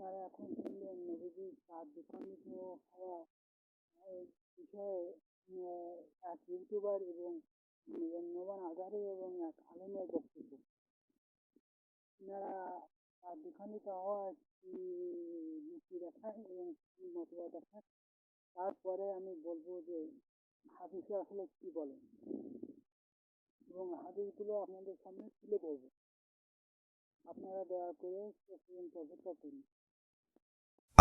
আপনারা এখন শুনলেন নবীজির চাঁদ বিখণ্ডিত হওয়া বিষয়ে এক ইউটিউবার এবং নোমান আজারি এবং এক আলেমের বক্তব্য। আপনারা চাঁদ বিখণ্ডিত হওয়া একটি যুক্তি দেখান এবং মতবাদ দেখান। তারপরে আমি বলব যে, হাদিসে আসলে কি বলে? এবং হাদিসগুলো আপনাদের সামনে তুলে ধরবো। আপনারা দয়া করে পর্যন্ত অপেক্ষা করুন।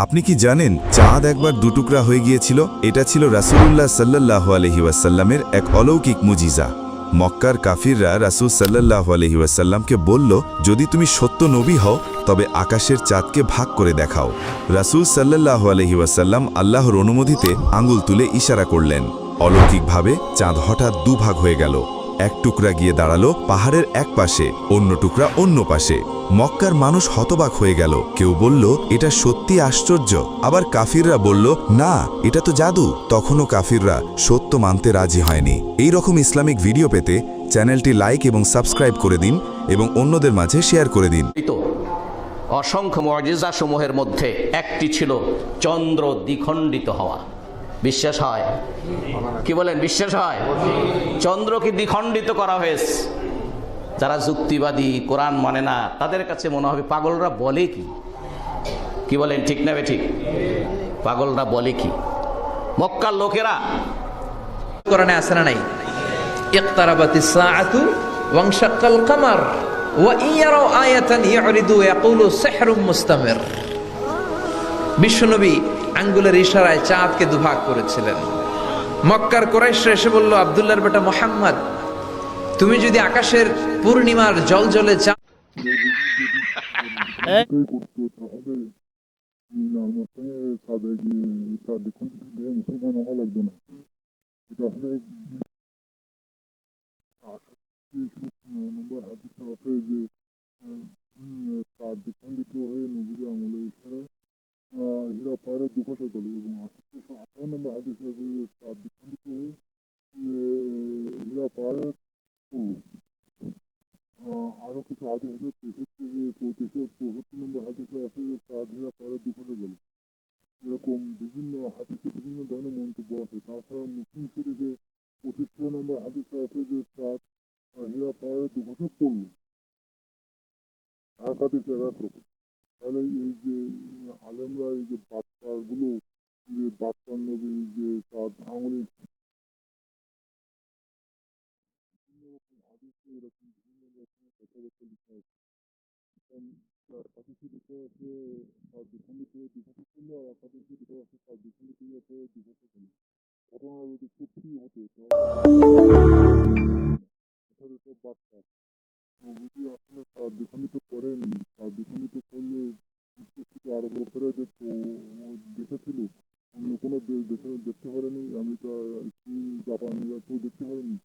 আপনি কি জানেন চাঁদ একবার দুটুকরা হয়ে গিয়েছিল? এটা ছিল রাসূলুল্লাহ সাল্লাহ আলহি ওয়াসাল্লামের এক অলৌকিক মুজিজা। মক্কার কাফিররা রাসূল সাল্লাহ আলহি ওয়াসাল্লামকে বলল, যদি তুমি সত্য নবী হও, তবে আকাশের চাঁদকে ভাগ করে দেখাও। রাসূল সাল্লাহ আলহি ওয়াসাল্লাম আল্লাহর অনুমতিতে আঙ্গুল তুলে ইশারা করলেন। অলৌকিকভাবে চাঁদ হঠাৎ দুভাগ হয়ে গেল। এক টুকরা গিয়ে দাঁড়াল পাহাড়ের এক পাশে, অন্য টুকরা অন্য পাশে। মক্কার মানুষ হতবাক হয়ে গেল। কেউ বলল, এটা সত্যি আশ্চর্য। আবার কাফিররা বলল, না, এটা তো জাদু। তখনও কাফিররা সত্য মানতে রাজি হয়নি। এই রকম ইসলামিক ভিডিও পেতে চ্যানেলটি লাইক এবং সাবস্ক্রাইব করে দিন এবং অন্যদের মাঝে শেয়ার করে দিন। অসংখ্য মর্যাদাসমূহের মধ্যে একটি ছিল চন্দ্র দ্বিখণ্ডিত হওয়া। বিশ্বাস হয়। কি বলেন, বিশ্বাস হয়? চন্দ্রকে দ্বিখণ্ডিত করা হয়েছে। যারা যুক্তিবাদী, কোরআন মানে না, তাদের কাছে মনে হবে পাগলরা বলে কি? কি বলেন, ঠিক না ঠিক পাগলরা বলে কি? মক্কার লোকেরা কোরআনে আছে না নাই? কামার বিশ্বনবী আঙ্গুলের ইশারায় চাঁদকে দুভাগ করেছিলেন। মক্কার কোরাইশরা এসে বলল, আব্দুল্লাহর বেটা মোহাম্মদ, তুমি যদি আকাশের পূর্ণিমার জল জলে চা করতো তাহলে আমার সঙ্গে তাদের তাদের কোন মুসলমান হওয়া লাগবে না এটা আসলে নম্বর হাদিসে আছে যে তার দ্বিখণ্ডিত হয়ে নবীর আমলে ইশারা হীরা পাহাড়ে দুপাশে গেল এবং আঠারোশো আঠারো নম্বর হাদিসে তার হীরা পড়ল আরও কিছু হাদিস আছে তেষট্টি পঁয়ত্রিশে চৌষট্টি নম্বর হাদিসে আছে চাঁদ হীরা পাহাড়ে দুপাশে গেল এরকম বিভিন্ন হাদিসে বিভিন্ন ধরনের মন্তব্য আছে। তাছাড়া মুসলিম শরীফে পঁচিশশো নম্বর হাদিসে আছে যে চাঁদ হীরা পাহাড়ে দুপাশে পড়ল এক হাদিসে এক রকম তাহলে এই যে আলেমরা এই যে বাচ্চাগুলো যে নবী যে চাঁদ আঙুলের এরকম বিভিন্ন রকমের কথাবার্তা লিখা আছে হাদিসে লিখা আছে তার বিখণ্ডিত হয়ে বিভাজিত করল আর হাদিসে লিখা আছে তার বিখণ্ডিত হয়ে বিভাজিত করল ঘটনা যদি সত্যি হতো তাহলে যদি আসলে তার বিখণ্ডিত করেন তার বিখণ্ডিত Papa, you are too.